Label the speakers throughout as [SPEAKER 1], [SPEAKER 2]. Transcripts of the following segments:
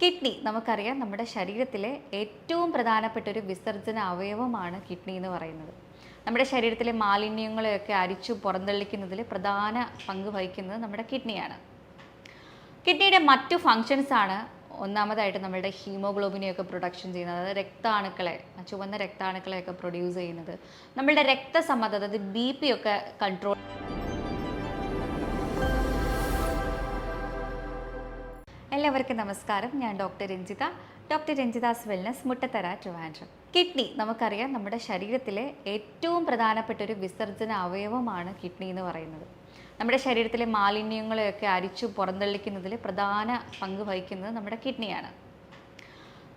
[SPEAKER 1] Kidney. നമുക്കറിയാം നമ്മുടെ ശരീരത്തിലെ ഏറ്റവും പ്രധാനപ്പെട്ട ഒരു വിസർജന അവയവമാണ് കിഡ്നി എന്ന് പറയുന്നത്. നമ്മുടെ ശരീരത്തിലെ മാലിന്യങ്ങളെയൊക്കെ അരിച്ചു പുറന്തള്ളിക്കുന്നതിൽ പ്രധാന പങ്ക് വഹിക്കുന്നത് നമ്മുടെ കിഡ്നിയാണ്. കിഡ്നിയുടെ മറ്റു ഫങ്ഷൻസാണ് ഒന്നാമതായിട്ട് നമ്മുടെ ഹീമോഗ്ലോബിനെയൊക്കെ പ്രൊഡക്ഷൻ ചെയ്യുന്നത്. അതായത് രക്താണുക്കളെ ചുവന്ന രക്താണുക്കളെയൊക്കെ പ്രൊഡ്യൂസ് ചെയ്യുന്നത്. നമ്മളുടെ രക്തസമ്മത അതായത് ബി പി ഒക്കെ കൺട്രോൾ എല്ലാവർക്കും നമസ്കാരം. ഞാൻ doctor Ranjitha. Doctor Ranjitha's wellness Muttathara Trivandrum. Kidney നമുക്കറിയാം നമ്മുടെ ശരീരത്തിലെ ഏറ്റവും പ്രധാനപ്പെട്ട ഒരു വിസർജന അവയവമാണ് കിഡ്നി എന്ന് പറയുന്നത്. നമ്മുടെ ശരീരത്തിലെ മാലിന്യങ്ങളെയൊക്കെ അരിച്ചു പുറന്തള്ളിക്കുന്നതിൽ പ്രധാന പങ്ക് വഹിക്കുന്നത് നമ്മുടെ കിഡ്നിയാണ്.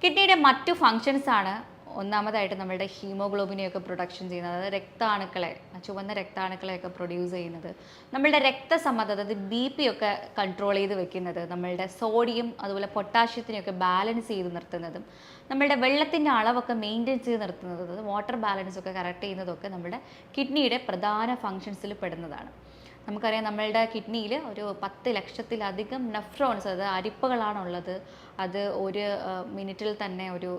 [SPEAKER 1] കിഡ്നിയുടെ മറ്റു ഫങ്ഷൻസാണ് ഒന്നാമതായിട്ട് നമ്മളുടെ ഹീമോഗ്ലോബിനെയൊക്കെ പ്രൊഡക്ഷൻ ചെയ്യുന്നത് അതായത് രക്താണുക്കളെ ചുവന്ന രക്താണുക്കളെയൊക്കെ പ്രൊഡ്യൂസ് ചെയ്യുന്നത്. നമ്മളുടെ രക്തസമ്മത അതായത് ബി പി ഒക്കെ കൺട്രോൾ ചെയ്ത് വെക്കുന്നത് നമ്മളുടെ സോഡിയം അതുപോലെ പൊട്ടാഷ്യത്തിനെയൊക്കെ ബാലൻസ് ചെയ്ത് നിർത്തുന്നതും നമ്മളുടെ വെള്ളത്തിന്റെ അളവൊക്കെ മെയിന്റെയിൻ ചെയ്ത് നിർത്തുന്നത് വാട്ടർ ബാലൻസ് ഒക്കെ കറക്റ്റ് ചെയ്യുന്നതൊക്കെ നമ്മുടെ കിഡ്നിയുടെ പ്രധാന ഫങ്ഷൻസിൽ പെടുന്നതാണ്. നമുക്കറിയാം നമ്മളുടെ കിഡ്നിയിൽ ഒരു പത്ത് ലക്ഷത്തിലധികം നെഫ്രോൺസ് അതായത് അരിപ്പകളാണുള്ളത്. അത് ഒരു മിനിറ്റിൽ തന്നെ ഒരു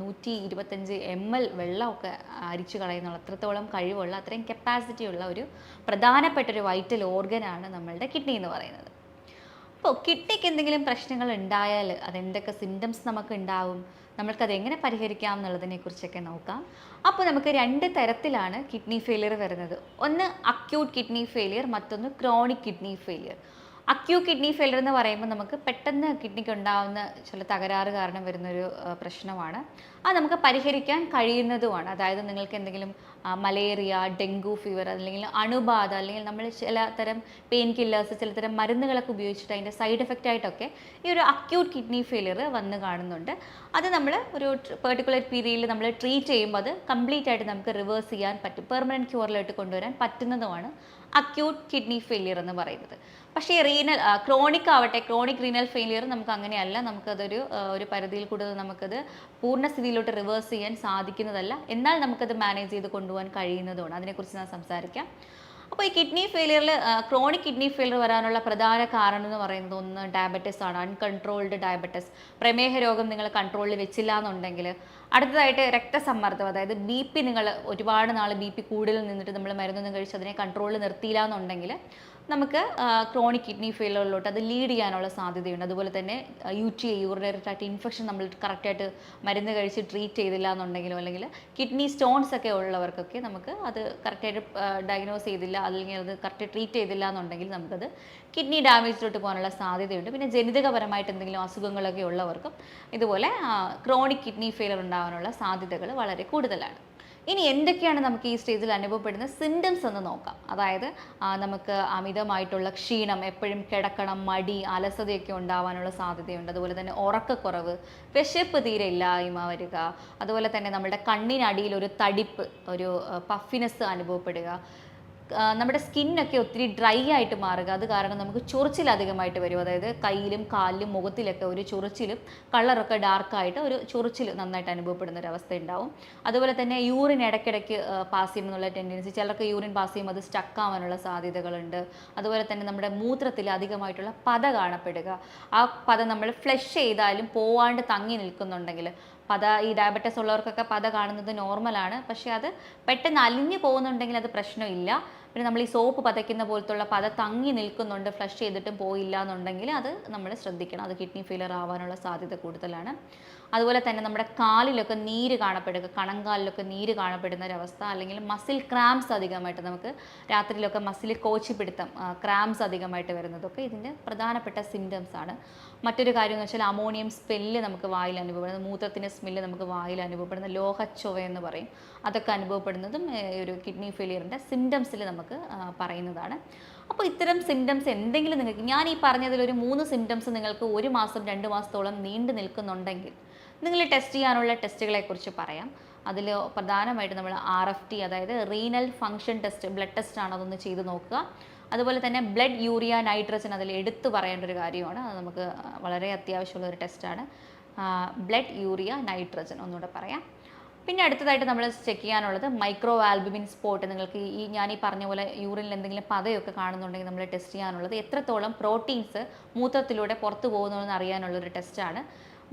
[SPEAKER 1] നൂറ്റി ഇരുപത്തഞ്ച് എം എൽ വെള്ളമൊക്കെ അരിച്ചു കളയുന്നുള്ള അത്രത്തോളം കഴിവുള്ള അത്രയും കപ്പാസിറ്റി ഉള്ള ഒരു പ്രധാനപ്പെട്ട ഒരു വൈറ്റൽ ഓർഗനാണ് നമ്മളുടെ കിഡ്നി എന്ന് പറയുന്നത്. അപ്പോൾ കിഡ്നിക്ക് എന്തെങ്കിലും പ്രശ്നങ്ങൾ ഉണ്ടായാൽ അതെന്തൊക്കെ സിംറ്റംസ് നമുക്ക് ഉണ്ടാവും? നമ്മൾക്കത് എങ്ങനെ പരിഹരിക്കാം എന്നുള്ളതിനെ കുറിച്ചൊക്കെ നോക്കാം. അപ്പോൾ നമുക്ക് രണ്ട് തരത്തിലാണ് കിഡ്നി ഫെയിലിയർ വരുന്നത്. ഒന്ന് അക്യൂട്ട് കിഡ്നി ഫെയിലിയർ മറ്റൊന്ന് chronic kidney failure acute kidney failure എന്ന് പറയുമ്പോൾ നമുക്ക് പെട്ടെന്ന് കിഡ്നിക്ക് ഉണ്ടാവുന്ന ചില തകരാറ് കാരണം വരുന്നൊരു പ്രശ്നമാണ്. അത് നമുക്ക് പരിഹരിക്കാൻ കഴിയുന്നതുമാണ്. അതായത് നിങ്ങൾക്ക് എന്തെങ്കിലും മലേറിയ ഡെങ്കു ഫീവർ അല്ലെങ്കിൽ അണുബാധ അല്ലെങ്കിൽ നമ്മൾ ചില തരം പെയിൻ കില്ലേഴ്സ് ചില തരം മരുന്നുകളൊക്കെ ഉപയോഗിച്ചിട്ട് അതിന്റെ സൈഡ് എഫക്റ്റ് ആയിട്ടൊക്കെ ഈ ഒരു അക്യൂട്ട് കിഡ്നി ഫെയിലിയർ വന്ന് കാണുന്നുണ്ട്. അത് നമ്മൾ ഒരു പെർട്ടിക്കുലർ പീരീഡിൽ നമ്മൾ ട്രീറ്റ് ചെയ്യുമ്പോൾ അത് കംപ്ലീറ്റ് ആയിട്ട് നമുക്ക് റിവേഴ്സ് ചെയ്യാൻ പറ്റും. പെർമനന്റ് ക്യൂറിലോട്ട് കൊണ്ടുവരാൻ പറ്റുന്നതുമാണ് അക്യൂട്ട് കിഡ്നി ഫെയിലിയർ എന്ന് പറയുന്നത്. പക്ഷേ റീനൽ ക്രോണിക് ആവട്ടെ ക്രോണിക് റീനൽ ഫെയിലിയർ നമുക്ക് അങ്ങനെയല്ല. നമുക്കതൊരു ഒരു പരിധിയിൽ കൂടുതൽ നമുക്കത് പൂർണസ്ഥിതിയിലോട്ട് റിവേഴ്സ് ചെയ്യാൻ സാധിക്കുന്നതല്ല. എന്നാൽ നമുക്കത് മാനേജ് ചെയ്ത് കൊണ്ടുപോകാൻ കഴിയുന്നതുമാണ്. അതിനെക്കുറിച്ച് ഞാൻ സംസാരിക്കാം. അപ്പോൾ ഈ കിഡ്നി ഫെയിലിയറിൽ ക്രോണിക് കിഡ്നി ഫെയിലിയർ വരാനുള്ള പ്രധാന കാരണം എന്ന് പറയുന്നത് ഒന്ന് ഡയബറ്റിസ് ആണ്. അൺകൺട്രോൾഡ് ഡയബറ്റിസ് പ്രമേഹ രോഗം നിങ്ങൾ കൺട്രോളിൽ വെച്ചില്ല എന്നുണ്ടെങ്കിൽ അടുത്തതായിട്ട് രക്തസമ്മർദ്ദം അതായത് ബി പി നിങ്ങൾ ഒരുപാട് നാൾ ബി പി കൂടുതൽ നിന്നിട്ട് നമ്മൾ മരുന്നൊന്നും കഴിച്ച് അതിനെ കൺട്രോളിൽ നിർത്തിയില്ല എന്നുണ്ടെങ്കിൽ നമുക്ക് ക്രോണിക് കിഡ്നി ഫെയിലറിലോട്ട് അത് ലീഡ് ചെയ്യാനുള്ള സാധ്യതയുണ്ട്. അതുപോലെ തന്നെ U T I urinary infection നമ്മൾ കറക്റ്റായിട്ട് മരുന്ന് കഴിച്ച് ട്രീറ്റ് ചെയ്തില്ല എന്നുണ്ടെങ്കിലും അല്ലെങ്കിൽ കിഡ്നി സ്റ്റോൺസ് ഒക്കെ ഉള്ളവർക്കൊക്കെ നമുക്ക് അത് കറക്റ്റായിട്ട് ഡയഗ്നോസ് ചെയ്തില്ല അല്ലെങ്കിൽ അത് കറക്റ്റ് ട്രീറ്റ് ചെയ്തില്ല എന്നുണ്ടെങ്കിൽ നമുക്കത് കിഡ്നി ഡാമേജിലോട്ട് പോകാനുള്ള സാധ്യതയുണ്ട്. പിന്നെ ജനിതകപരമായിട്ട് എന്തെങ്കിലും അസുഖങ്ങളൊക്കെ ഉള്ളവർക്കും ഇതുപോലെ ക്രോണിക് കിഡ്നി ഫെയിലർ ഉണ്ടാകാനുള്ള സാധ്യതകൾ വളരെ കൂടുതലാണ്. ഇനി എന്തൊക്കെയാണ് നമുക്ക് ഈ സ്റ്റേജിൽ അനുഭവപ്പെടുന്ന സിംറ്റംസ് എന്ന് നോക്കാം. അതായത് നമുക്ക് അമിതമായിട്ടുള്ള ക്ഷീണം എപ്പോഴും കിടക്കണം മടി അലസതയൊക്കെ ഉണ്ടാവാനുള്ള സാധ്യതയുണ്ട്. അതുപോലെ തന്നെ ഉറക്കക്കുറവ് വിശപ്പ് തീരെ ഇല്ലായ്മ വരിക അതുപോലെ തന്നെ നമ്മുടെ കണ്ണിനടിയിൽ ഒരു തടിപ്പ് ഒരു പഫിനെസ് അനുഭവപ്പെടുക നമ്മുടെ സ്കിന്നൊക്കെ ഒത്തിരി ഡ്രൈ ആയിട്ട് മാറുക. അത് കാരണം നമുക്ക് ചൊറിച്ചിൽ അധികമായിട്ട് വരും. അതായത് കയ്യിലും കാലിലും മുഖത്തിലൊക്കെ ഒരു ചൊറിച്ചിലും കളറൊക്കെ ഡാർക്കായിട്ട് ഒരു ചൊറിച്ചിൽ നന്നായിട്ട് അനുഭവപ്പെടുന്ന ഒരു അവസ്ഥ ഉണ്ടാവും. അതുപോലെ തന്നെ യൂറിൻ ഇടയ്ക്കിടയ്ക്ക് പാസ് ചെയ്യുമെന്നുള്ള ടെൻഡൻസി ചിലർക്ക് യൂറിൻ പാസ് ചെയ്യുമ്പോൾ അത് സ്റ്റക്ക് ആവാനുള്ള സാധ്യതകളുണ്ട്. അതുപോലെ തന്നെ നമ്മുടെ മൂത്രത്തിൽ അധികമായിട്ടുള്ള പത കാണപ്പെടുക. ആ പത നമ്മൾ ഫ്ലഷ് ചെയ്താലും പോവാണ്ട് തങ്ങി നിൽക്കുന്നുണ്ടെങ്കിൽ പത ഈ ഡയബറ്റസ് ഉള്ളവർക്കൊക്കെ പത കാണുന്നത് നോർമലാണ് പക്ഷേ അത് പെട്ടെന്ന് അലിഞ്ഞു പോകുന്നുണ്ടെങ്കിൽ അത് പ്രശ്നമില്ല. പിന്നെ നമ്മൾ ഈ സോപ്പ് പതയ്ക്കുന്ന പോലത്തുള്ള പത തങ്ങി നിൽക്കുന്നുണ്ട് ഫ്ലഷ് ചെയ്തിട്ടും പോയില്ല എന്നുണ്ടെങ്കിൽ അത് നമ്മൾ ശ്രദ്ധിക്കണം. അത് കിഡ്നി ഫെയിലർ ആവാനുള്ള സാധ്യത കൂടുതലാണ്. അതുപോലെ തന്നെ നമ്മുടെ കാലിലൊക്കെ നീര് കാണപ്പെടുക കണങ്കാലിലൊക്കെ നീര് കാണപ്പെടുന്ന ഒരവസ്ഥ അല്ലെങ്കിൽ മസിൽ ക്രാംസ് അധികമായിട്ട് നമുക്ക് രാത്രിയിലൊക്കെ മസിൽ കോച്ചിപ്പിടുത്തം ക്രാംസ് അധികമായിട്ട് വരുന്നതൊക്കെ ഇതിന്റെ പ്രധാനപ്പെട്ട സിംറ്റംസ് ആണ്. മറ്റൊരു കാര്യം എന്ന് വെച്ചാൽ അമോണിയം സ്മെല്ല് നമുക്ക് വായിൽ അനുഭവപ്പെടുന്നത് മൂത്രത്തിന്റെ സ്മെല്ല് നമുക്ക് വായിൽ അനുഭവപ്പെടുന്ന ലോഹച്ചൊവ എന്ന് പറയും. അതൊക്കെ അനുഭവപ്പെടുന്നതും ഈ ഒരു കിഡ്നി ഫെയിലിയറിന്റെ സിംറ്റംസിൽ നമുക്ക് ആ, പറയുന്നതാണ്. അപ്പോൾ ഇത്തരം സിംറ്റംസ് എന്തെങ്കിലും നിങ്ങൾക്ക് ഞാൻ ഈ പറഞ്ഞതിൽ ഒരു മൂന്ന് സിംറ്റംസ് നിങ്ങൾക്ക് ഒരു മാസം രണ്ട് മാസത്തോളം നീണ്ടു നിൽക്കുന്നുണ്ടെങ്കിൽ നിങ്ങൾ ടെസ്റ്റ് ചെയ്യാനുള്ള ടെസ്റ്റുകളെക്കുറിച്ച് പറയാം. അതിൽ പ്രധാനമായിട്ട് നമ്മൾ ആർ എഫ് ടി അതായത് renal function test blood test ആണ് അതൊന്ന് ചെയ്ത് നോക്കുക. അതുപോലെ തന്നെ ബ്ലഡ് യൂറിയ നൈട്രജൻ അതിൽ എടുത്തു പറയേണ്ട ഒരു കാര്യമാണ്. അത് നമുക്ക് വളരെ അത്യാവശ്യമുള്ള ഒരു ടെസ്റ്റാണ് ബ്ലഡ് യൂറിയ നൈട്രജൻ ഒന്നുകൂടെ പറയാം. പിന്നെ അടുത്തതായിട്ട് നമ്മൾ ചെക്ക് ചെയ്യാനുള്ളത് മൈക്രോ ആൽബുമിൻ സ്പോട്ട് നിങ്ങൾക്ക് ഈ- ഞാൻ ഈ പറഞ്ഞ പോലെ യൂറിനിൽ എന്തെങ്കിലും പതയൊക്കെ കാണുന്നുണ്ടെങ്കിൽ നമ്മൾ ടെസ്റ്റ് ചെയ്യാനുള്ളത് എത്രത്തോളം പ്രോട്ടീൻസ് മൂത്രത്തിലൂടെ പുറത്തു പോകുന്നു എന്ന് അറിയാനുള്ളൊരു ടെസ്റ്റാണ്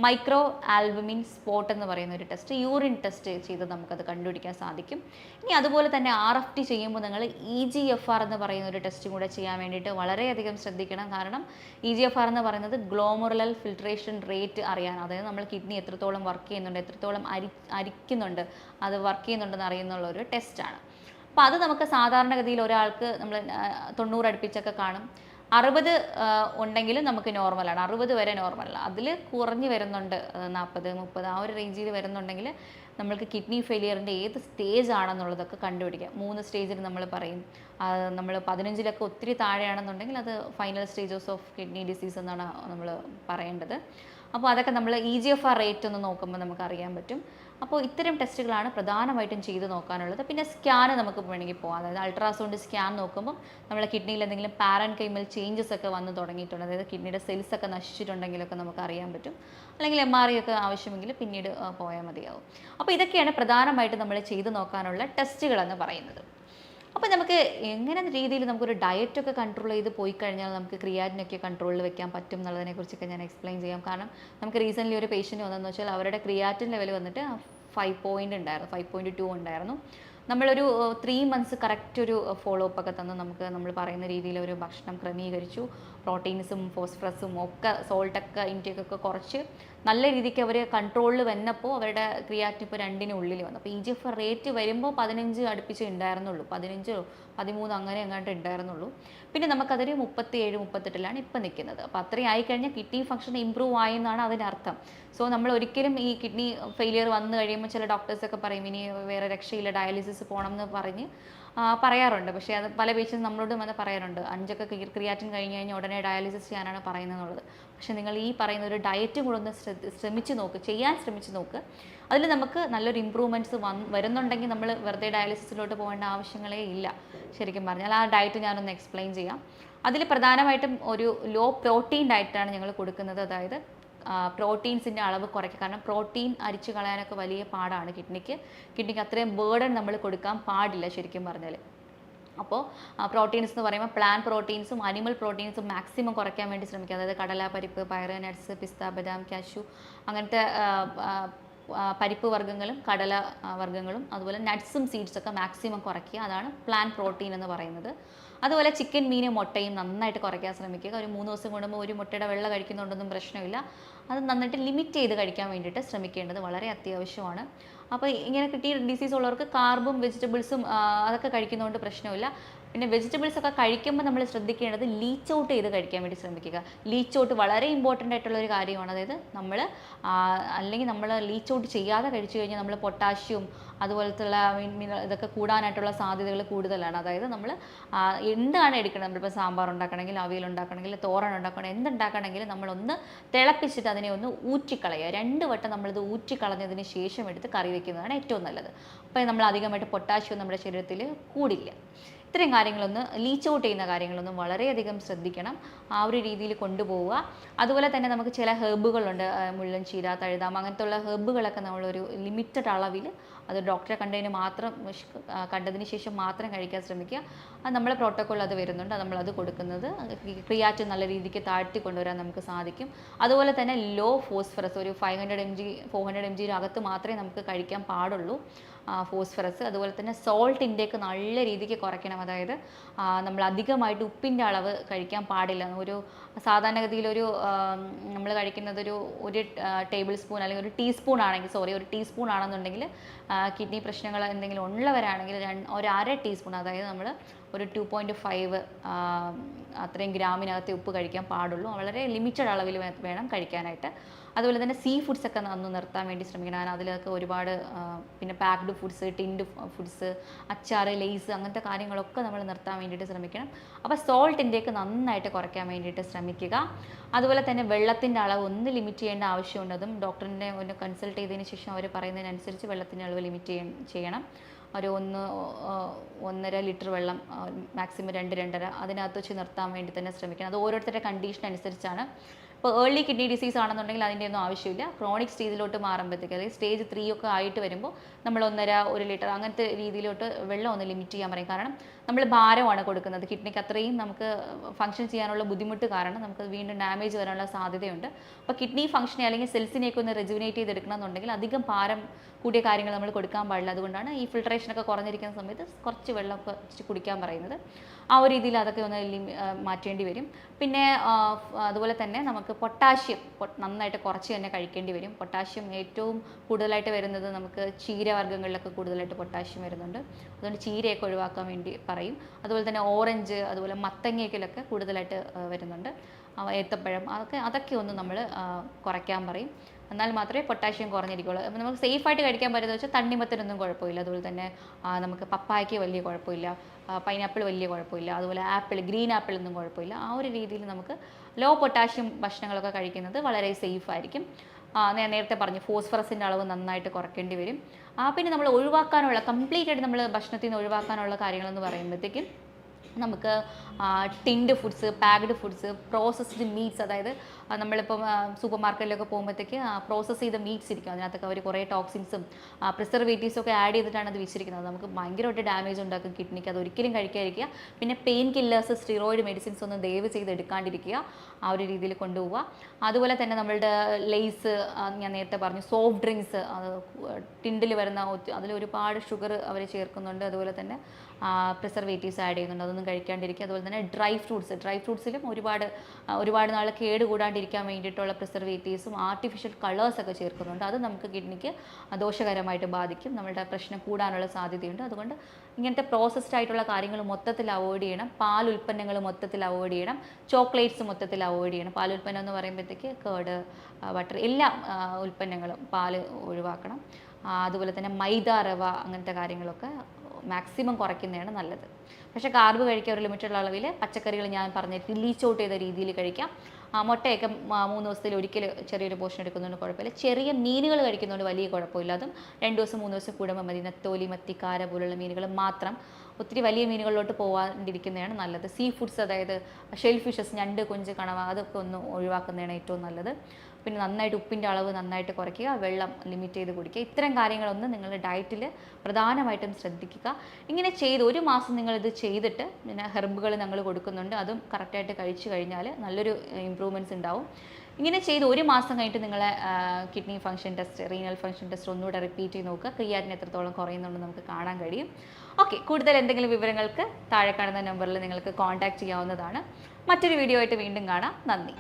[SPEAKER 1] മൈക്രോ ആൽബമിൻ സ്പോട്ട് എന്ന് പറയുന്ന ഒരു ടെസ്റ്റ് യൂറിൻ ടെസ്റ്റ് ചെയ്ത് നമുക്കത് കണ്ടുപിടിക്കാൻ സാധിക്കും. ഇനി അതുപോലെ തന്നെ ആർ എഫ് ടി ചെയ്യുമ്പോൾ നിങ്ങൾ ഇ ജി എഫ് ആർ എന്ന് പറയുന്ന ഒരു ടെസ്റ്റും കൂടെ ചെയ്യാൻ വേണ്ടിയിട്ട് വളരെയധികം ശ്രദ്ധിക്കണം. കാരണം ഇ ജി എഫ് ആർ എന്ന് പറയുന്നത് ഗ്ലോമറുലൽ ഫിൽട്രേഷൻ റേറ്റ് അറിയാൻ അതായത് നമ്മൾ കിഡ്നി എത്രത്തോളം വർക്ക് ചെയ്യുന്നുണ്ട് എത്രത്തോളം അരി അരിക്കുന്നുണ്ട് അത് വർക്ക് ചെയ്യുന്നുണ്ടെന്ന് അറിയുന്നുള്ള ഒരു ടെസ്റ്റാണ് അപ്പോൾ അത് നമുക്ക് സാധാരണഗതിയിൽ ഒരാൾക്ക് നമ്മൾ തൊണ്ണൂറ് അടുപ്പിച്ചൊക്കെ കാണും. അറുപത് ഉണ്ടെങ്കിലും നമുക്ക് നോർമലാണ് അറുപത് വരെ നോർമലാണ് അതിൽ കുറഞ്ഞ് വരുന്നുണ്ട് നാൽപ്പത് മുപ്പത് ആ ഒരു റേഞ്ചിൽ വരുന്നുണ്ടെങ്കിൽ നമ്മൾക്ക് കിഡ്നി ഫെയിലിയറിന്റെ ഏത് സ്റ്റേജ് ആണെന്നുള്ളതൊക്കെ കണ്ടുപിടിക്കാം. മൂന്ന് സ്റ്റേജിൽ നമ്മൾ പറയും. നമ്മൾ പതിനഞ്ചിലൊക്കെ ഒത്തിരി താഴെയാണെന്നുണ്ടെങ്കിൽ അത് final stages of kidney disease എന്നാണ് നമ്മൾ പറയേണ്ടത്. അപ്പോൾ അതൊക്കെ നമ്മൾ E G F R rate ഒന്ന് നോക്കുമ്പോൾ നമുക്ക് അറിയാൻ പറ്റും. അപ്പോൾ ഇത്തരം ടെസ്റ്റുകളാണ് പ്രധാനമായിട്ടും ചെയ്ത് നോക്കാനുള്ളത്. പിന്നെ സ്കാൻ നമുക്ക് വേണമെങ്കിൽ പോകാം. അതായത് അൾട്രാസൗണ്ട് സ്കാൻ നോക്കുമ്പോൾ നമ്മുടെ കിഡ്നിയിൽ എന്തെങ്കിലും പാരൻ കൈമൽ ചേഞ്ചസ് ഒക്കെ വന്ന് തുടങ്ങിയിട്ടുണ്ട്. അതായത് കിഡ്നിയുടെ സെൽസ് ഒക്കെ നശിച്ചിട്ടുണ്ടെങ്കിലൊക്കെ നമുക്ക് അറിയാൻ പറ്റും. അല്ലെങ്കിൽ എം ആർ ഐ ഒക്കെ ആവശ്യമെങ്കിൽ പിന്നീട് പോയാൽ മതിയാവും. അപ്പോൾ ഇതൊക്കെയാണ് പ്രധാനമായിട്ട് നമ്മൾ ചെയ്ത് നോക്കാനുള്ള ടെസ്റ്റുകളെന്ന് പറയുന്നത്. അപ്പോൾ നമുക്ക് എങ്ങനെ രീതിയിൽ നമുക്കൊരു ഡയറ്റൊക്കെ കൺട്രോൾ ചെയ്ത് പോയി കഴിഞ്ഞാൽ നമുക്ക് ക്രിയാറ്റിനൊക്കെ കൺട്രോളിൽ വെക്കാൻ പറ്റും എന്നുള്ളതിനെ കുറിച്ചൊക്കെ ഞാൻ എക്സ്പ്ലെയിൻ ചെയ്യാം. കാരണം നമുക്ക് റീസെന്റ്ലി ഒരു പേഷ്യന്റ് വന്നതെന്ന് വെച്ചാൽ അവരുടെ ക്രിയാറ്റിൻ ലെവൽ വന്നിട്ട് ഫൈവ് പോയിന്റ് ഉണ്ടായിരുന്നു ഫൈവ് പോയിന്റ് ടു ഉണ്ടായിരുന്നു. നമ്മളൊരു ത്രീ മന്ത്സ് കറക്റ്റ് ഒരു ഫോളോ അപ്പ് ഒക്കെ തന്ന് നമുക്ക് നമ്മൾ പറയുന്ന രീതിയിൽ ഒരു ഭക്ഷണം ക്രമീകരിച്ചു. പ്രോട്ടീൻസും ഫോസ്ഫറസും ഒക്കെ സോൾട്ടൊക്കെ ഇൻടേക്ക് ഒക്കെ കുറച്ച് നല്ല രീതിക്ക് അവർ കൺട്രോളിൽ വന്നപ്പോൾ അവരുടെ ക്രിയാറ്റിൻ ഇപ്പോൾ രണ്ടിന് ഉള്ളിൽ വന്നു. അപ്പോൾ ഇ ജി എഫ് റേറ്റ് വരുമ്പോൾ പതിനഞ്ച് അടുപ്പിച്ച് ഉണ്ടായിരുന്നുള്ളൂ പതിനഞ്ചോ പതിമൂന്ന് അങ്ങനെ എങ്ങാണ്ട് ഉണ്ടായിരുന്നുള്ളൂ പിന്നെ നമുക്കതൊരു മുപ്പത്തി ഏഴ് മുപ്പത്തെട്ടിലാണ് ഇപ്പം നിൽക്കുന്നത് അപ്പോൾ അത്രയും ആയിക്കഴിഞ്ഞാൽ കിഡ്നി ഫംഗ്ഷൻ ഇമ്പ്രൂവ് ആയെന്നാണ് അതിനർത്ഥം. സോ നമ്മൾ ഒരിക്കലും ഈ കിഡ്നി ഫെയിലിയർ വന്നു കഴിയുമ്പോൾ ചില ഡോക്ടേഴ്സൊക്കെ പറയും ഇനി വേറെ രക്ഷയില്ല ഡയാലിസിസ് പോകണം എന്ന് പറഞ്ഞ് പറയാറുണ്ട്. പക്ഷേ അത് പല പേഷ്യൻസ് നമ്മളോടും വന്ന് പറയാറുണ്ട്. അഞ്ചൊക്കെ ക്രിയാറ്റിൻ കഴിഞ്ഞ് കഴിഞ്ഞാൽ ഉടനെ ഡയാലിസിസ് ചെയ്യാനാണ് പറയുന്നത് പക്ഷേ നിങ്ങൾ ഈ പറയുന്ന ഒരു ഡയറ്റും കൂടെ ഒന്ന് ശ്രമിച്ച് നോക്ക് ചെയ്യാൻ ശ്രമിച്ച് നോക്ക്. അതിൽ നമുക്ക് നല്ലൊരു ഇമ്പ്രൂവ്മെന്റ്സ് വന്ന് വരുന്നുണ്ടെങ്കിൽ നമ്മൾ വെറുതെ ഡയാലിസിസിലോട്ട് പോകേണ്ട ആവശ്യങ്ങളേ ഇല്ല ശരിക്കും പറഞ്ഞാൽ. ആ ഡയറ്റ് ഞാനൊന്ന് എക്സ്പ്ലെയിൻ ചെയ്യാം. അതിൽ പ്രധാനമായിട്ടും ഒരു ലോ പ്രോട്ടീൻ ഡയറ്റാണ് ഞങ്ങൾ കൊടുക്കുന്നത്. അതായത് പ്രോട്ടീൻസിന്റെ അളവ് കുറയ്ക്കുക. കാരണം പ്രോട്ടീൻ അരിച്ചു കളയാനൊക്കെ വലിയ പാടാണ് കിഡ്നിക്ക്. കിഡ്നിക്ക് അത്രയും ബേർഡൻ നമ്മൾ കൊടുക്കാൻ പാടില്ല ശരിക്കും പറഞ്ഞാൽ അപ്പോൾ പ്രോട്ടീൻസ് എന്ന് പറയുമ്പോൾ പ്ലാൻ പ്രോട്ടീൻസും അനിമൽ പ്രോട്ടീൻസും മാക്സിമം കുറയ്ക്കാൻ വേണ്ടി ശ്രമിക്കുക. അതായത് കടല പരിപ്പ് പയറ് നട്സ് പിസ്ത ബദാം കാഷ്യൂ അങ്ങനത്തെ പരിപ്പ് വർഗങ്ങളും കടല വർഗങ്ങളും അതുപോലെ നട്ട്സും സീഡ്സൊക്കെ മാക്സിമം കുറയ്ക്കുക. അതാണ് പ്ലാൻ പ്രോട്ടീൻ എന്ന് പറയുന്നത്. അതുപോലെ ചിക്കൻ മീൻ മുട്ടയും നന്നായിട്ട് കുറയ്ക്കാൻ ശ്രമിക്കുക. ഒരു മൂന്ന് ദിവസം കൂടുമ്പോൾ ഒരു മുട്ടയുടെ വെള്ള കഴിക്കുന്നുണ്ടൊന്നും പ്രശ്നമില്ല. അത് നന്നായിട്ട് ലിമിറ്റ് ചെയ്ത് കഴിക്കാൻ വേണ്ടിയിട്ട് ശ്രമിക്കേണ്ടത് വളരെ അത്യാവശ്യമാണ്. അപ്പോൾ ഇങ്ങനെ കിട്ടിയ ഡിസീസ് ഉള്ളവർക്ക് കാർബും വെജിറ്റബിൾസും അതൊക്കെ കഴിക്കുന്നതുകൊണ്ട് പ്രശ്നമില്ല. പിന്നെ വെജിറ്റബിൾസ് ഒക്കെ കഴിക്കുമ്പോൾ നമ്മൾ ശ്രദ്ധിക്കേണ്ടത് ലീച്ച് ഔട്ട് ചെയ്ത് കഴിക്കാൻ വേണ്ടി ശ്രമിക്കുക. ലീച്ച് ഔട്ട് വളരെ ഇമ്പോർട്ടന്റ് ആയിട്ടുള്ള ഒരു കാര്യമാണ്. അതായത് നമ്മൾ അല്ലെങ്കിൽ നമ്മൾ ലീച്ച് ഔട്ട് ചെയ്യാതെ കഴിച്ചു കഴിഞ്ഞാൽ നമ്മൾ പൊട്ടാഷ്യം അതുപോലത്തുള്ള മിനറൽ ഇതൊക്കെ കൂടാനായിട്ടുള്ള സാധ്യതകൾ കൂടുതലാണ്. അതായത് നമ്മൾ എന്താണ് എടുക്കുന്നത് നമ്മളിപ്പോൾ സാമ്പാർ ഉണ്ടാക്കണമെങ്കിൽ അവിയൽ ഉണ്ടാക്കണമെങ്കിൽ തോരൻ ഉണ്ടാക്കണം എന്തുണ്ടാക്കണമെങ്കിൽ നമ്മളൊന്ന് തിളപ്പിച്ചിട്ട് അതിനെ ഒന്ന് ഊറ്റിക്കളയുക. രണ്ട് വട്ടം നമ്മളിത് ഊറ്റിക്കളഞ്ഞതിന് ശേഷം എടുത്ത് കറി വെക്കുന്നതാണ് ഏറ്റവും നല്ലത്. അപ്പോൾ നമ്മൾ അധികമായിട്ട് പൊട്ടാഷ്യം നമ്മുടെ ശരീരത്തിൽ കൂടില്ല. ഇത്രയും കാര്യങ്ങളൊന്ന് ലീച്ച് ഔട്ട് ചെയ്യുന്ന കാര്യങ്ങളൊന്നും വളരെയധികം ശ്രദ്ധിക്കണം. ആ ഒരു രീതിയിൽ കൊണ്ടുപോവുക. അതുപോലെ തന്നെ നമുക്ക് ചില ഹെർബുകളുണ്ട് ആ, മുള്ളൻ ചീര തഴുതാം അങ്ങനത്തെ ഉള്ള ഹെർബുകളൊക്കെ നമ്മളൊരു ലിമിറ്റഡ് അളവിൽ അത് ഡോക്ടറെ കണ്ടതിന് മാത്രം കണ്ടതിന് ശേഷം മാത്രം കഴിക്കാൻ ശ്രമിക്കുക. അത് നമ്മളെ പ്രോട്ടോക്കോൾ അത് വരുന്നുണ്ട്. അത് നമ്മളത് കൊടുക്കുന്നത്. ക്രിയാറ്റ് നല്ല രീതിക്ക് താഴ്ത്തി കൊണ്ടുവരാൻ നമുക്ക് സാധിക്കും. അതുപോലെ തന്നെ ലോ ഫോസ്ഫറസ് ഒരു five hundred M G four hundred M ജിയുടെ അകത്ത് മാത്രമേ നമുക്ക് കഴിക്കാൻ പാടുള്ളൂ. ഫോസ്ഫറസ് അതുപോലെ തന്നെ സോൾട്ട് ഇൻടേക്ക് നല്ല രീതിക്ക് കുറയ്ക്കണം. അതായത് നമ്മൾ അധികമായിട്ട് ഉപ്പിന്റെ അളവ് കഴിക്കാൻ പാടില്ല. ഒരു സാധാരണഗതിയിൽ ഒരു നമ്മൾ കഴിക്കുന്നത് ഒരു ഒരു ടേബിൾ സ്പൂൺ അല്ലെങ്കിൽ ഒരു ടീസ്പൂൺ ആണെങ്കിൽ സോറി ഒരു ടീസ്പൂൺ ആണെന്നുണ്ടെങ്കിൽ കിഡ്നി പ്രശ്നങ്ങൾ എന്തെങ്കിലും ഉള്ളവരാണെങ്കിൽ ഒരു അര ടീസ്പൂൺ അതായത് നമ്മൾ ഒരു ടു പോയിന്റ് ഫൈവ് അത്രയും ഗ്രാമിനകത്തെ ഉപ്പ് കഴിക്കാൻ പാടുള്ളൂ. വളരെ ലിമിറ്റഡ് അളവിൽ വേണം കഴിക്കാനായിട്ട്. അതുപോലെ തന്നെ സീ ഫുഡ്സ് ഒക്കെ ഒന്ന് നിർത്താൻ വേണ്ടി ശ്രമിക്കണം. കാരണം അതിലൊക്കെ ഒരുപാട് പിന്നെ പാക്ക്ഡ് ഫുഡ്സ് ടിൻഡ് ഫുഡ്സ് അച്ചാറ് ലേസ് അങ്ങനത്തെ കാര്യങ്ങളൊക്കെ നമ്മൾ നിർത്താൻ വേണ്ടിയിട്ട് ശ്രമിക്കണം. അപ്പോൾ സോൾട്ട് ഇൻടേക്ക് നന്നായിട്ട് കുറയ്ക്കാൻ വേണ്ടിയിട്ട് ശ്രമിക്കുക. അതുപോലെ തന്നെ വെള്ളത്തിന്റെ അളവ് ഒന്ന് ലിമിറ്റ് ചെയ്യേണ്ട ആവശ്യമുണ്ടതും ഡോക്ടറിനെ ഒന്ന് കൺസൾട്ട് ചെയ്തതിന് ശേഷം അവർ പറയുന്നതിനനുസരിച്ച് വെള്ളത്തിന്റെ അളവ് ലിമിറ്റ് ചെയ്യണം. ഒരു ഒന്ന് ഒന്നര ലിറ്റർ വെള്ളം മാക്സിമം രണ്ട് രണ്ടര അതിനകത്ത് വെച്ച് നിർത്താൻ വേണ്ടി തന്നെ ശ്രമിക്കണം. അത് ഓരോരുത്തരുടെ കണ്ടീഷൻ അനുസരിച്ചാണ്. ഇപ്പോൾ ഏർലി കിഡ്നി ഡിസീസ് ആണെന്നുണ്ടെങ്കിൽ അതിന്റെ ഒന്നും ആവശ്യമില്ല. ക്രോണിക് സ്റ്റേജിലോട്ട് മാറുമ്പോഴത്തേക്ക് അതായത് സ്റ്റേജ് ത്രീ ഒക്കെ ആയിട്ട് വരുമ്പോൾ നമ്മൾ ഒന്നര ഒരു ലിറ്റർ അങ്ങനത്തെ രീതിയിലോട്ട് വെള്ളം ഒന്ന് ലിമിറ്റ് ചെയ്യാൻ പറയും. കാരണം നമ്മൾ ഭാരമാണ് കൊടുക്കുന്നത്. കിഡ്നിക്ക് അത്രയും നമുക്ക് ഫംഗ്ഷൻ ചെയ്യാനുള്ള ബുദ്ധിമുട്ട് കാരണം നമുക്ക് വീണ്ടും ഡാമേജ് വരാനുള്ള സാധ്യതയുണ്ട്. അപ്പോൾ കിഡ്നി ഫംഗ്ഷനെ അല്ലെങ്കിൽ സെൽസിനെയൊക്കെ ഒന്ന് റെജുവിനേറ്റ് ചെയ്തെടുക്കണമെന്നുണ്ടെങ്കിൽ അധികം ഭാരം കൂടിയ കാര്യങ്ങൾ നമ്മൾ കൊടുക്കാൻ പാടില്ല. അതുകൊണ്ടാണ് ഈ ഫിൽട്രേഷനൊക്കെ കുറഞ്ഞിരിക്കുന്ന സമയത്ത് കുറച്ച് വെള്ളമൊക്കെ ഇച്ചിരി കുടിക്കാൻ പറയുന്നത്. ആ ഒരു രീതിയിൽ അതൊക്കെ ഒന്ന് മാറ്റേണ്ടി വരും. പിന്നെ അതുപോലെ തന്നെ നമുക്ക് പൊട്ടാഷ്യം നന്നായിട്ട് കുറച്ച് തന്നെ കഴിക്കേണ്ടി വരും. പൊട്ടാഷ്യം ഏറ്റവും കൂടുതലായിട്ട് വരുന്നത് നമുക്ക് ചീരവർഗങ്ങളിലൊക്കെ കൂടുതലായിട്ട് പൊട്ടാഷ്യം വരുന്നുണ്ട്. അതുകൊണ്ട് ചീരയൊക്കെ ഒഴിവാക്കാൻ വേണ്ടി പറയും അതുപോലെ തന്നെ ഓറഞ്ച് അതുപോലെ മത്തങ്ങയ്ക്കലൊക്കെ കൂടുതലായിട്ട് വരുന്നുണ്ട്. ഏത്തപ്പഴം അതൊക്കെ അതൊക്കെ ഒന്ന് നമ്മൾ കുറയ്ക്കാൻ പറയും. എന്നാൽ മാത്രമേ പൊട്ടാഷ്യം കുറഞ്ഞിരിക്കുള്ളൂ. അപ്പോൾ നമുക്ക് സേഫായിട്ട് കഴിക്കാൻ പറ്റുന്നത് വെച്ചാൽ തണ്ണിമത്തനൊന്നും കുഴപ്പമില്ല. അതുപോലെ തന്നെ നമുക്ക് പപ്പായ്ക്ക് വലിയ കുഴപ്പമില്ല. പൈനാപ്പിൾ വലിയ കുഴപ്പമില്ല. അതുപോലെ ആപ്പിൾ ഗ്രീൻ ആപ്പിൾ ഒന്നും കുഴപ്പമില്ല. ആ ഒരു രീതിയിൽ നമുക്ക് ലോ പൊട്ടാഷ്യം ഭക്ഷണങ്ങളൊക്കെ കഴിക്കുന്നത് വളരെ സേഫ് ആയിരിക്കും ഞാൻ നേരത്തെ പറഞ്ഞു ഫോസ്ഫറസിന്റെ അളവ് നന്നായിട്ട് കുറയ്ക്കേണ്ടി വരും. ആ, പിന്നെ നമ്മൾ ഒഴിവാക്കാനുള്ള കംപ്ലീറ്റ് ആയിട്ട് നമ്മൾ ഭക്ഷണത്തിൽ നിന്ന് ഒഴിവാക്കാനുള്ള കാര്യങ്ങളെന്ന് പറയുമ്പോഴത്തേക്കും നമുക്ക് tinned foods packed foods processed meats അതായത് നമ്മളിപ്പോൾ നമ്മളിപ്പം സൂപ്പർ മാർക്കറ്റിലൊക്കെ പോകുമ്പോഴത്തേക്ക് പ്രോസസ്സ് ചെയ്ത മീറ്റ്സ് ഇരിക്കും. അതിനകത്തൊക്കെ അവർ കുറേ ടോക്സിൻസും പ്രിസർവേറ്റീവ്സും ഒക്കെ ആഡ് ചെയ്തിട്ടാണ് അത് വെച്ചിരിക്കുന്നത്. നമുക്ക് ഭയങ്കരമായിട്ട് ഡാമേജ് ഉണ്ടാക്കും കിഡ്നിക്ക് അത് ഒരിക്കലും കഴിക്കാതിരിക്കുക. പിന്നെ പെയിൻ കില്ലേഴ്സ് സ്റ്റിറോയിഡ് മെഡിസിൻസ് ഒന്നും ദയവ് ചെയ്ത് എടുക്കാണ്ടിരിക്കുക. ആ ഒരു രീതിയിൽ കൊണ്ടുപോവുക. അതുപോലെ തന്നെ നമ്മളുടെ ലേസ് ഞാൻ നേരത്തെ പറഞ്ഞു സോഫ്റ്റ് ഡ്രിങ്ക്സ് ടിൻഡിൽ വരുന്ന അതിൽ ഒരുപാട് ഷുഗർ അവർ ചേർക്കുന്നുണ്ട്. അതുപോലെ തന്നെ പ്രിസർവേറ്റീവ്സ് ആഡ് ചെയ്യുന്നുണ്ട്. അതൊന്നും കഴിക്കാണ്ടിരിക്കുക. അതുപോലെ തന്നെ ഡ്രൈ ഫ്രൂട്ട്സ് ഡ്രൈ ഫ്രൂട്ട്സിലും ഒരുപാട് ഒരുപാട് നാൾ കേട് കൂടാണ്ടിരിക്കാൻ വേണ്ടിയിട്ടുള്ള പ്രിസർവേറ്റീവ്സും ആർട്ടിഫിഷ്യൽ കളേഴ്സൊക്കെ ചേർക്കുന്നുണ്ട്. അത് നമുക്ക് കിഡ്നിക്ക് ദോഷകരമായിട്ട് ബാധിക്കും. നമ്മളുടെ പ്രശ്നം കൂടാനുള്ള സാധ്യതയുണ്ട്. അതുകൊണ്ട് ഇങ്ങനത്തെ പ്രോസസ്ഡ് ആയിട്ടുള്ള കാര്യങ്ങൾ മൊത്തത്തിൽ അവോയ്ഡ് ചെയ്യണം. പാൽ ഉൽപ്പന്നങ്ങൾ മൊത്തത്തിൽ അവോയ്ഡ് ചെയ്യണം. ചോക്ലേറ്റ്സ് മൊത്തത്തിൽ അവോയ്ഡ് ചെയ്യണം. പാൽ ഉൽപ്പന്നം എന്ന് പറയുമ്പോഴത്തേക്ക് കേട് ബട്ടർ എല്ലാ ഉൽപ്പന്നങ്ങളും പാൽ ഒഴിവാക്കണം. അതുപോലെ തന്നെ മൈദ റവ അങ്ങനത്തെ കാര്യങ്ങളൊക്കെ മാക്സിമം കുറയ്ക്കുന്നതാണ് നല്ലത്. പക്ഷേ കാർബ് കഴിക്കുക ഒരു ലിമിറ്റുള്ള അളവിൽ പച്ചക്കറികൾ ഞാൻ പറഞ്ഞ റിലീച്ച് ഔട്ട് ചെയ്ത രീതിയിൽ കഴിക്കാം. മുട്ടയൊക്കെ മൂന്ന് ദിവസത്തിൽ ഒരിക്കൽ ചെറിയൊരു പോഷൻ എടുക്കുന്നതുകൊണ്ട് കുഴപ്പമില്ല. ചെറിയ മീനുകൾ കഴിക്കുന്നതുകൊണ്ട് വലിയ കുഴപ്പമില്ല. അതും രണ്ട് ദിവസം മൂന്ന് ദിവസം കൂടുമ്പോൾ മതി. നത്തോലി മത്തിക്കാര പോലുള്ള മീനുകൾ മാത്രം ഒത്തിരി വലിയ മീനുകളിലോട്ട് പോകാണ്ടിരിക്കുന്നതാണ് നല്ലത്. സീ ഫുഡ്സ് അതായത് ഷെൽ ഫിഷസ് ഞണ്ട് കൊഞ്ച് കണവ അതൊക്കെ ഒന്ന് ഒഴിവാക്കുന്നതാണ് ഏറ്റവും നല്ലത്. പിന്നെ നന്നായിട്ട് ഉപ്പിന്റെ അളവ് നന്നായിട്ട് കുറയ്ക്കുക വെള്ളം ലിമിറ്റ് ചെയ്ത് കുടിക്കുക. ഇത്തരം കാര്യങ്ങളൊന്ന് നിങ്ങളുടെ ഡയറ്റിൽ പ്രധാനമായിട്ടും ശ്രദ്ധിക്കുക. ഇങ്ങനെ ചെയ്ത് ഒരു മാസം നിങ്ങളിത് ചെയ്തിട്ട് പിന്നെ ഹെർബുകൾ ഞങ്ങൾ കൊടുക്കുന്നുണ്ട്. അതും കറക്റ്റായിട്ട് കഴിച്ചു കഴിഞ്ഞാൽ നല്ലൊരു ഇമ്പ്രൂവ്മെന്റ്സ് ഉണ്ടാവും. ഇങ്ങനെ ചെയ്ത് ഒരു മാസം കഴിഞ്ഞിട്ട് നിങ്ങളെ kidney function test renal function test ഒന്നുകൂടെ റിപ്പീറ്റ് ചെയ്ത് നോക്കുക. ക്രിയാറ്റിന് എത്രത്തോളം കുറയുന്നുണ്ടെന്ന് നമുക്ക് കാണാൻ കഴിയും. ഓക്കെ കൂടുതൽ എന്തെങ്കിലും വിവരങ്ങൾക്ക് താഴെ കാണുന്ന നമ്പറിൽ നിങ്ങൾക്ക് കോൺടാക്റ്റ് ചെയ്യാവുന്നതാണ്. മറ്റൊരു വീഡിയോ ആയിട്ട് വീണ്ടും കാണാം. നന്ദി.